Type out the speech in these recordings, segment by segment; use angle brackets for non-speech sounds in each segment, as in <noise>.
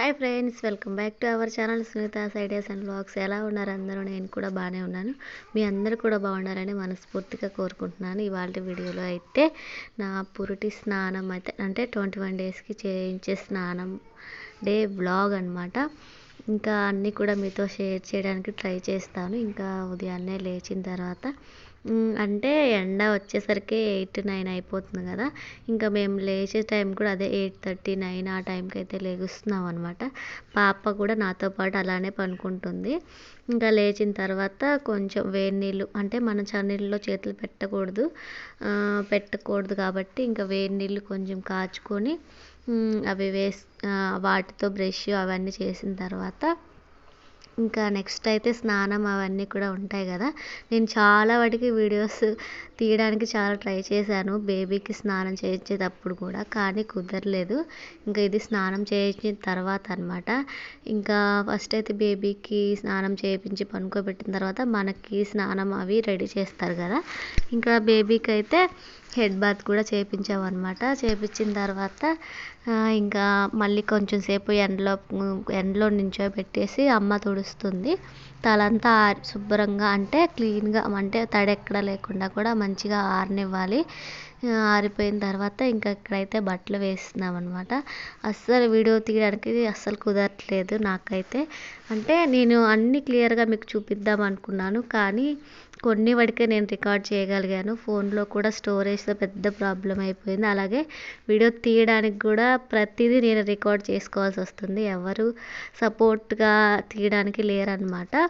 Hi friends welcome back to our channel Sunitha's ideas and blogs ఎలా ఉన్నారు అందరూ? నేను కూడా బాగానే ఉన్నాను. మీ అందరూ కూడా బాగున్నారని మనస్ఫూర్తిగా కోరుకుంటున్నాను. ఇవాళ వీడియోలో అయితే నా పురుటి స్నానం అయితే అంటే ట్వంటీ వన్ డేస్కి చేయించే స్నానం డే బ్లాగ్ అనమాట ఇంకా అన్నీ కూడా మీతో షేర్ చేయడానికి ట్రై చేస్తాను. ఇంకా ఉదయాన్నే లేచిన తర్వాత అంటే ఎండ వచ్చేసరికి ఎయిట్ నైన్ అయిపోతుంది కదా. ఇంకా మేము లేచే టైం కూడా అదే ఎయిట్ థర్టీ నైన్ ఆ టైంకి అయితే లేగుస్తున్నాం అనమాట పాప కూడా నాతో పాటు అలానే పనుకుంటుంది. ఇంకా లేచిన తర్వాత కొంచెం వేడి నీళ్ళు అంటే మనం చన్నీళ్ళలో చేతులు పెట్టకూడదు. పెట్టకూడదు కాబట్టి ఇంకా వేడి నీళ్ళు కొంచెం కాచుకొని అవి వేసి వాటితో బ్రష్ అవన్నీ చేసిన తర్వాత ఇంకా నెక్స్ట్ అయితే స్నానం అవన్నీ కూడా ఉంటాయి కదా. నేను చాలా వాటికి వీడియోస్ తీయడానికి చాలా ట్రై చేశాను. బేబీకి స్నానం చేయించేటప్పుడు కూడా కానీ కుదరలేదు. ఇంకా ఇది స్నానం చేయించిన తర్వాత అనమాట ఇంకా ఫస్ట్ అయితే బేబీకి స్నానం చేయించి పనుకోబెట్టిన తర్వాత మనకి స్నానం అవి రెడీ చేస్తారు కదా. ఇంకా బేబీకి అయితే హెడ్ బాత్ కూడా చేయించామన్నమాట చేయించిన తర్వాత ఇంకా మళ్ళీ కొంచెం సేపు ఎండలో ఎండలో నిల్చోబెట్టేసి అమ్మ తుడుస్తుంది. తలంతా ఆరి- శుభ్రంగా అంటే క్లీన్గా అంటే తడి ఎక్కడ లేకుండా కూడా మంచిగా ఆరనివ్వాలి. ఆరిపోయిన తర్వాత ఇంకా ఇక్కడైతే బట్టలు వేస్తున్నాం అనమాట అస్సలు వీడియో తీయడానికి అస్సలు కుదరట్లేదు నాకైతే. అంటే నేను అన్నీ క్లియర్గా మీకు చూపిద్దాం అనుకున్నాను కానీ కొన్ని వరకే నేను రికార్డ్ చేయగలిగాను. ఫోన్లో కూడా స్టోరేజ్లో పెద్ద ప్రాబ్లం అయిపోయింది. అలాగే వీడియో తీయడానికి కూడా ప్రతిదీ నేను రికార్డ్ చేసుకోవాల్సి వస్తుంది. ఎవరు సపోర్ట్గా తీయడానికి లేరనమాట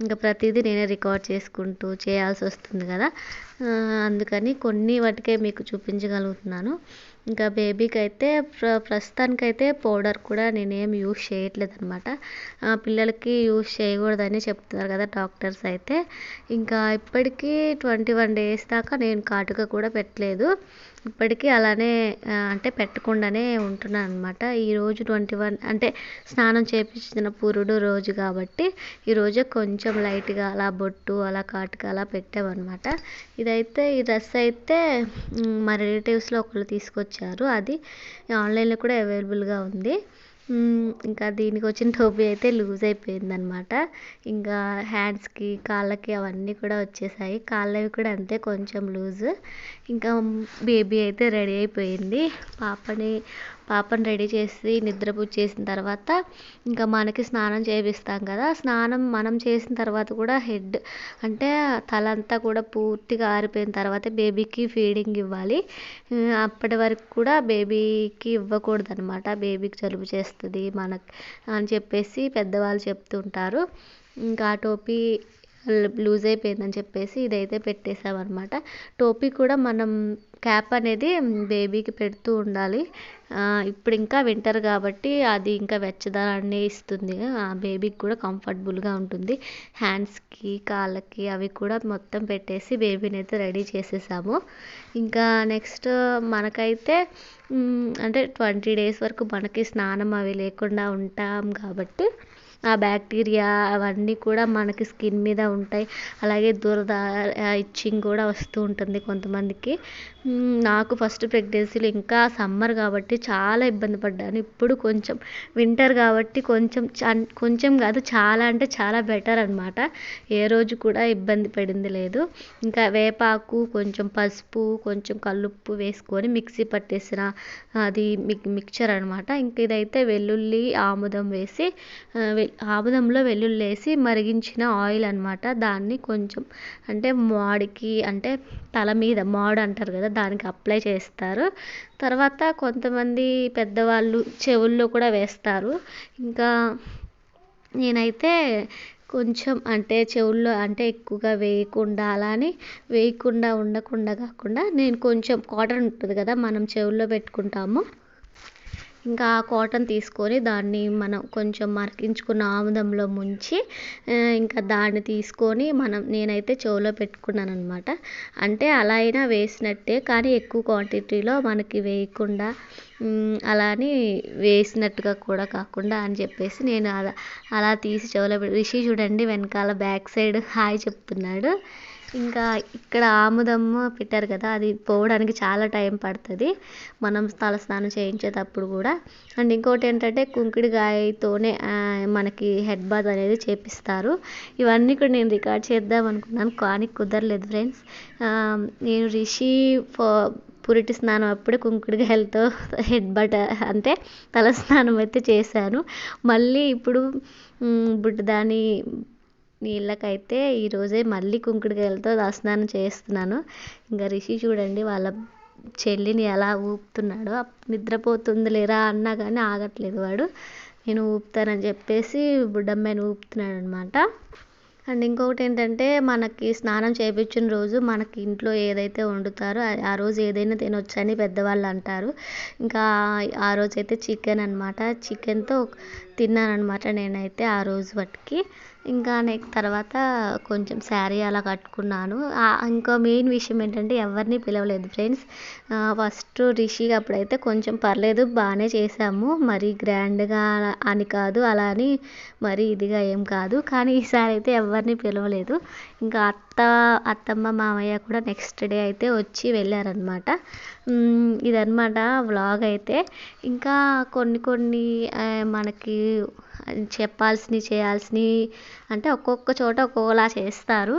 ఇంకా ప్రతిదీ నేనే రికార్డ్ చేసుకుంటూ చేయాల్సి వస్తుంది కదా. అందుకని కొన్ని వాటికే మీకు చూపించగలుగుతున్నాను. ఇంకా బేబీకి అయితే ప్ర ప్రస్తుతానికైతే పౌడర్ కూడా నేనేం యూస్ చేయట్లేదు అనమాట పిల్లలకి యూస్ చేయకూడదని చెప్తున్నారు కదా డాక్టర్స్ అయితే. ఇంకా ఇప్పటికీ ట్వంటీ వన్ డేస్ దాకా నేను కాటుక కూడా పెట్టలేదు. ఇప్పటికీ అలానే అంటే పెట్టకుండానే ఉంటున్నాను అనమాట ఈరోజు ట్వంటీ వన్ అంటే స్నానం చేపించిన పురుడు రోజు కాబట్టి ఈరోజు కొంచెం కొంచెం లైట్గా అలా బొట్టు అలా కాటుక అలా పెట్టామన్నమాట. ఇదైతే ఈ డ్రెస్ అయితే మా రిలేటివ్స్లో ఒకళ్ళు తీసుకొచ్చారు. అది ఆన్లైన్లో కూడా అవైలబుల్గా ఉంది. ఇంకా దీనికి వచ్చిన టోపీ అయితే లూజ్ అయిపోయిందనమాట ఇంకా హ్యాండ్స్కి కాళ్ళకి అవన్నీ కూడా వచ్చేసాయి. కాళ్ళవి కూడా అంతే కొంచెం లూజ్. ఇంకా బేబీ అయితే రెడీ అయిపోయింది. పాపని పాపను రెడీ చేసి నిద్రపుచ్చేసిన చేసిన తర్వాత ఇంకా మనకి స్నానం చేపిస్తాం కదా. స్నానం మనం చేసిన తర్వాత కూడా హెడ్ అంటే తల అంతా కూడా పూర్తిగా ఆరిపోయిన తర్వాత బేబీకి ఫీడింగ్ ఇవ్వాలి. అప్పటి వరకు కూడా బేబీకి ఇవ్వకూడదు అనమాట బేబీకి జలుబు చేస్తుంది మనకి అని చెప్పేసి పెద్దవాళ్ళు చెప్తుంటారు. ఇంకా ఆ టోపీ లూజ్ అయిపోయిందని చెప్పేసి ఇదైతే పెట్టేసామన్నమాట టోపీ కూడా మనం క్యాప్ అనేది బేబీకి పెడుతూ ఉండాలి. ఇప్పుడు ఇంకా వింటర్ కాబట్టి అది ఇంకా వెచ్చదనాన్ని ఇస్తుంది. ఆ బేబీకి కూడా కంఫర్టబుల్గా ఉంటుంది. హ్యాండ్స్కి కాళ్ళకి అవి కూడా మొత్తం పెట్టేసి బేబీని అయితే రెడీ చేసేసాము. ఇంకా నెక్స్ట్ మనకైతే అంటే ట్వంటీ డేస్ వరకు మనకి స్నానం అవి లేకుండా ఉంటాం కాబట్టి ఆ బ్యాక్టీరియా అవన్నీ కూడా మనకి స్కిన్ మీద ఉంటాయి. అలాగే దురద ఇచ్చింగ్ కూడా వస్తూ ఉంటుంది కొంతమందికి. నాకు ఫస్ట్ ప్రెగ్నెన్సీలో ఇంకా సమ్మర్ కాబట్టి చాలా ఇబ్బంది పడ్డాను. ఇప్పుడు కొంచెం వింటర్ కాబట్టి కొంచెం చ- కొంచెం కాదు చాలా అంటే చాలా బెటర్ అనమాట ఏ రోజు కూడా ఇబ్బంది పడింది లేదు. ఇంకా వేపాకు కొంచెం పసుపు కొంచెం కల్లుప్పు వేసుకొని మిక్సీ పట్టేసిన అది మిక్ మిక్చర్ అనమాట ఇంక ఇదైతే వెల్లుల్లి ఆముదం వేసి ఆయిల్ ఆముదంలో వెల్లుల్లి వేసి మరిగించిన ఆయిల్ అనమాట దాన్ని కొంచెం అంటే మాడికి అంటే తల మీద మాడు అంటారు కదా దానికి అప్లై చేస్తారు. తర్వాత కొంతమంది పెద్దవాళ్ళు చెవుల్లో కూడా వేస్తారు. ఇంకా నేనైతే కొంచెం అంటే చెవుల్లో అంటే ఎక్కువగా వేయకుండా అలా అని వేయకుండా ఉండకుండా కాకుండా నేను కొంచెం కాటన్ ఉంటుంది కదా మనం చెవుల్లో పెట్టుకుంటాము. ఇంకా ఆ కాటన్ తీసుకొని దాన్ని మనం కొంచెం మరికించుకున్న ఆముదంలో ముంచి ఇంకా దాన్ని తీసుకొని మనం నేనైతే చెవులో పెట్టుకున్నాను అనమాట అంటే అలా అయినా వేసినట్టే కానీ ఎక్కువ క్వాంటిటీలో మనకి వేయకుండా అలా అని వేసినట్టుగా కూడా కాకుండా అని చెప్పేసి నేను అలా అలా తీసి చెవులో రిషి చూడండి వెనకాల బ్యాక్ సైడ్ హాయ్ చెప్తున్నాడు. ఇంకా ఇక్కడ ఆముదము పెట్టారు కదా అది పోవడానికి చాలా టైం పడుతుంది. మనం తలస్నానం చేయించేటప్పుడు కూడా. అండ్ ఇంకోటి ఏంటంటే కుంకుడుకాయతోనే మనకి హెడ్ బాత్ అనేది చేపిస్తారు. ఇవన్నీ కూడా నేను రికార్డ్ చేద్దాం అనుకున్నాను కానీ కుదరలేదు ఫ్రెండ్స్. నేను రిషి పురిటి స్నానం అప్పుడే కుంకుడుకాయలతో హెడ్ బట్ అంటే తల స్నానం అయితే చేశాను. మళ్ళీ ఇప్పుడు మ్, బుడ్డదాని నీళ్ళకైతే ఈరోజే మళ్ళీ కుంకుడుకాయలతో స్నానం చేస్తున్నాను. ఇంకా రిషి చూడండి వాళ్ళ చెల్లిని ఎలా ఊపుతున్నాడో. నిద్రపోతుంది లేరా అన్నా కానీ ఆగట్లేదు వాడు. నేను ఊపుతానని చెప్పేసి బుడ్డమ్మాయిని ఊపుతున్నాడు అనమాట అండ్ ఇంకొకటి ఏంటంటే మనకి స్నానం చేయించిన రోజు మనకి ఇంట్లో ఏదైతే వండుతారో ఆ- ఆ రోజు ఏదైనా తినొచ్చని పెద్దవాళ్ళు అంటారు. ఇంకా ఆ రోజు అయితే చికెన్ అనమాట చికెన్తో తిన్నాను అనమాట నేనైతే ఆ రోజు వాటికి ఇంకా నెక్స్ట్ తర్వాత కొంచెం శారీ అలా కట్టుకున్నాను. ఇంకో మెయిన్ విషయం ఏంటంటే ఎవరిని పిలవలేదు ఫ్రెండ్స్. ఫస్ట్ రిషి అప్పుడైతే కొంచెం పర్లేదు బాగానే చేసాము మరీ గ్రాండ్గా అని కాదు అలా అని మరీ ఇదిగా ఏం కాదు. కానీ ఈసారి అయితే ఎవరిని పిలవలేదు. ఇంకా అత్త అత్తమ్మ మామయ్య కూడా నెక్స్ట్ డే అయితే వచ్చి వెళ్ళారనమాట మ్, ఇదన్నమాట వ్లాగ్ అయితే. ఇంకా కొన్ని కొన్ని మనకి చెప్పాల్సినవి చేయాల్సినవి అంటే ఒక్కొక్క చోట ఒక్కోలా చేస్తారు.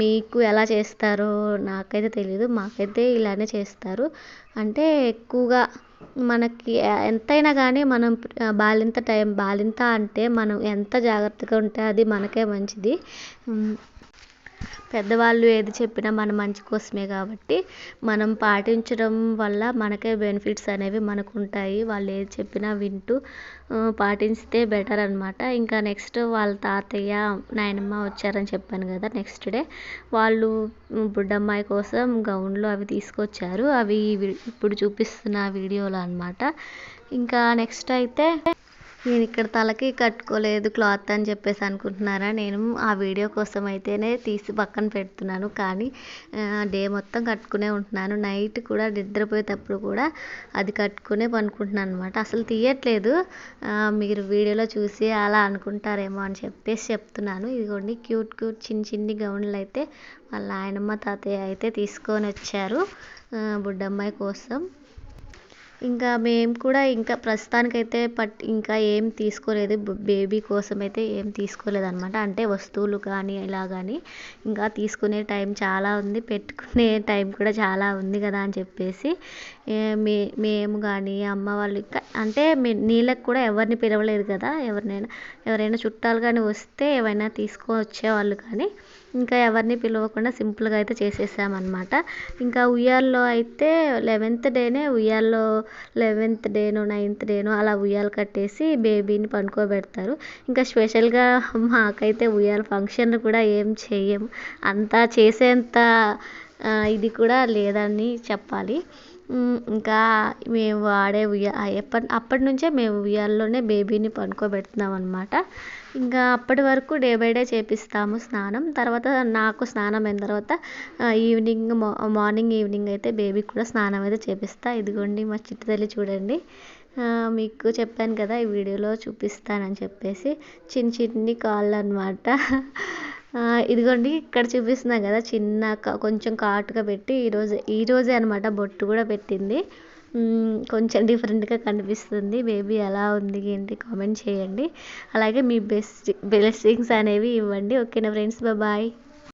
మీకు ఎలా చేస్తారో నాకైతే తెలియదు మాకైతే ఇలానే చేస్తారు. అంటే ఎక్కువగా మనకి ఎంతైనా కానీ మనం బాలింత టైం బాలింత అంటే మనం ఎంత జాగ్రత్తగా ఉంటే అది మనకే మంచిది. పెద్దవాళ్ళు ఏది చెప్పినా మన మంచి కోసమే కాబట్టి మనం పాటించడం వల్ల మనకే బెనిఫిట్స్ అనేవి మనకు ఉంటాయి వాళ్ళు ఏది చెప్పినా వింటూ పాటిస్తే బెటర్ అనమాట ఇంకా నెక్స్ట్ వాళ్ళ తాతయ్య నాయనమ్మ వచ్చారని చెప్పాను కదా నెక్స్ట్ డే. వాళ్ళు బుడ్డమ్మాయి కోసం గౌన్లు అవి తీసుకొచ్చారు. అవి ఇప్పుడు చూపిస్తున్న వీడియోలు అనమాట ఇంకా నెక్స్ట్ అయితే నేను ఇక్కడ తలకి కట్టుకోలేదు క్లాత్ అని చెప్పేసి అనుకుంటున్నారా? నేను ఆ వీడియో కోసం అయితేనే తీసి పక్కన పెడుతున్నాను. కానీ డే మొత్తం కట్టుకునే ఉంటున్నాను. నైట్ కూడా నిద్రపోయేటప్పుడు కూడా అది కట్టుకునే పనుకుంటున్నాను అనమాట అసలు తీయట్లేదు. మీరు వీడియోలో చూసి అలా అనుకుంటారేమో అని చెప్పేసి చెప్తున్నాను. ఇదిగోండి క్యూట్ క్యూట్ చిన్న చిన్ని గౌన్లు అయితే వాళ్ళ ఆయనమ్మ తాతయ్య అయితే తీసుకొని వచ్చారు బుడ్డమ్మాయి కోసం. ఇంకా మేము కూడా ఇంకా ప్రస్తుతానికైతే పట్ ఇంకా ఏం తీసుకోలేదు. బేబీ కోసం అయితే ఏం తీసుకోలేదు అనమాట అంటే వస్తువులు కానీ ఇలా కానీ ఇంకా తీసుకునే టైం చాలా ఉంది. పెట్టుకునే టైం కూడా చాలా ఉంది కదా అని చెప్పేసి మే మేము కానీ అమ్మ వాళ్ళు ఇంకా అంటే నీళ్ళకి కూడా ఎవరిని పిలవలేదు కదా. ఎవరినైనా ఎవరైనా చుట్టాలు కానీ వస్తే ఏమైనా తీసుకొని వచ్చేవాళ్ళు కానీ ఇంకా ఎవరిని పిలవకుండా సింపుల్గా అయితే చేసేసామన్నమాట. ఇంకా ఉయ్యాల్లో అయితే లెవెన్త్ డేనే ఉయ్యాల్లో లెవెన్త్ డేను నైన్త్ డేను అలా ఉయ్యాలు కట్టేసి బేబీని పండుకోబెడతారు. ఇంకా స్పెషల్గా <laughs> మాకైతే ఉయ్యాల ఫంక్షన్ కూడా ఏం చేయము అంతా చేసేంత ఇది కూడా లేదని చెప్పాలి. ఇంకా మేము వాడే ఉయ్య ఎప్పటి అప్పటి నుంచే మేము ఉయ్యాల్లోనే బేబీని పడుకోబెడుతున్నాం అనమాట ఇంకా అప్పటి వరకు డే బై డే చేపిస్తాము స్నానం. తర్వాత నాకు స్నానం అయిన తర్వాత ఈవినింగ్ మా మార్నింగ్ ఈవినింగ్ అయితే బేబీకి కూడా స్నానం అయితే చేపిస్తా. ఇదిగోండి మా చిట్టు తల్లి చూడండి. మీకు చెప్పాను కదా ఈ వీడియోలో చూపిస్తానని చెప్పేసి చిన్న చిన్ని కాళ్ళు అనమాట ఇదిగోండి ఇక్కడ చూపిస్తున్నాను కదా చిన్న కొంచెం కాటుగా పెట్టి ఈరోజు ఈరోజే అనమాట బొట్టు కూడా పెట్టింది. కొంచెం డిఫరెంట్గా కనిపిస్తుంది. బేబీ ఎలా ఉంది ఏంటి కామెంట్ చేయండి. అలాగే మీ బెస్ట్ బ్లెస్సింగ్స్ అనేవి ఇవ్వండి. ఓకేనా ఫ్రెండ్స్ బాయ్